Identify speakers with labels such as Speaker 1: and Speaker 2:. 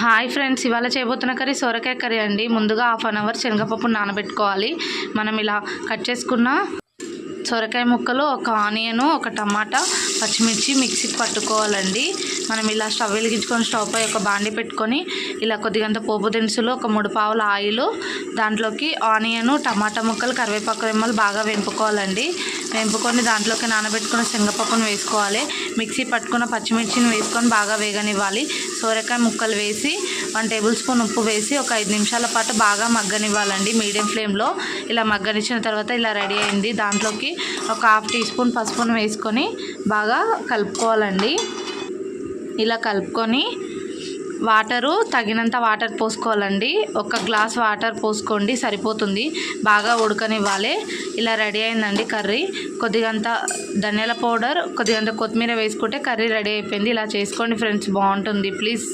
Speaker 1: Hi friends ఇవాళ చేయబోతున్న curry సొరకాయ కర్రీ అండి. ముందుగా హాఫ్ అన్ అవర్ శనగపప్పు నానబెట్టుకోవాలి. మనం ఇలా కట్ చేసుకున్న సొరకాయ ముక్కలు ఒక ఆనియన్ ఒక టమాటా పచ్చిమిర్చి మిక్సీకి పట్టుకోవాలండి. మనం ఇలా స్టవ్ వెలిగించుకొని స్టవ్ పై ఒక బాండి పెట్టుకొని ఇలా కొద్దిగంత పోపు దినుసులు ఒక మూడు పావుల ఆయిల్ దాంట్లోకి ఆనియన్ టమాటా ముక్కలు కరివేపాకు రెమ్మలు బాగా వెంపుకోవాలండి. వెంపుకొని దాంట్లోకి నానబెట్టుకున్న శనగపప్పును వేసుకోవాలి. మిక్సీ పట్టుకున్న పచ్చిమిర్చిని వేసుకొని బాగా వేగనివ్వాలి. సోరకాయ ముక్కలు వేసి వన్ టేబుల్ స్పూన్ ఉప్పు వేసి ఒక ఐదు నిమిషాల పాటు బాగా మగ్గనివ్వాలండి. మీడియం ఫ్లేమ్లో ఇలా మగ్గనిచ్చిన తర్వాత ఇలా రెడీ అయింది. దాంట్లోకి ఒక హాఫ్ టీ స్పూన్ పసుపును వేసుకొని బాగా కలుపుకోవాలండి. ఇలా కలుపుకొని వాటరు తగినంత వాటర్ పోసుకోవాలండి. ఒక గ్లాస్ వాటర్ పోసుకోండి సరిపోతుంది. బాగా ఉడకనివ్వాలి. ఇలా రెడీ అయిందండి కర్రీ. కొద్దిగంత ధనియాల పౌడర్ కొద్దిగంత కొత్తిమీర వేసుకుంటే కర్రీ రెడీ అయిపోయింది. ఇలా చేసుకోండి ఫ్రెండ్స్ బాగుంటుంది. ప్లీజ్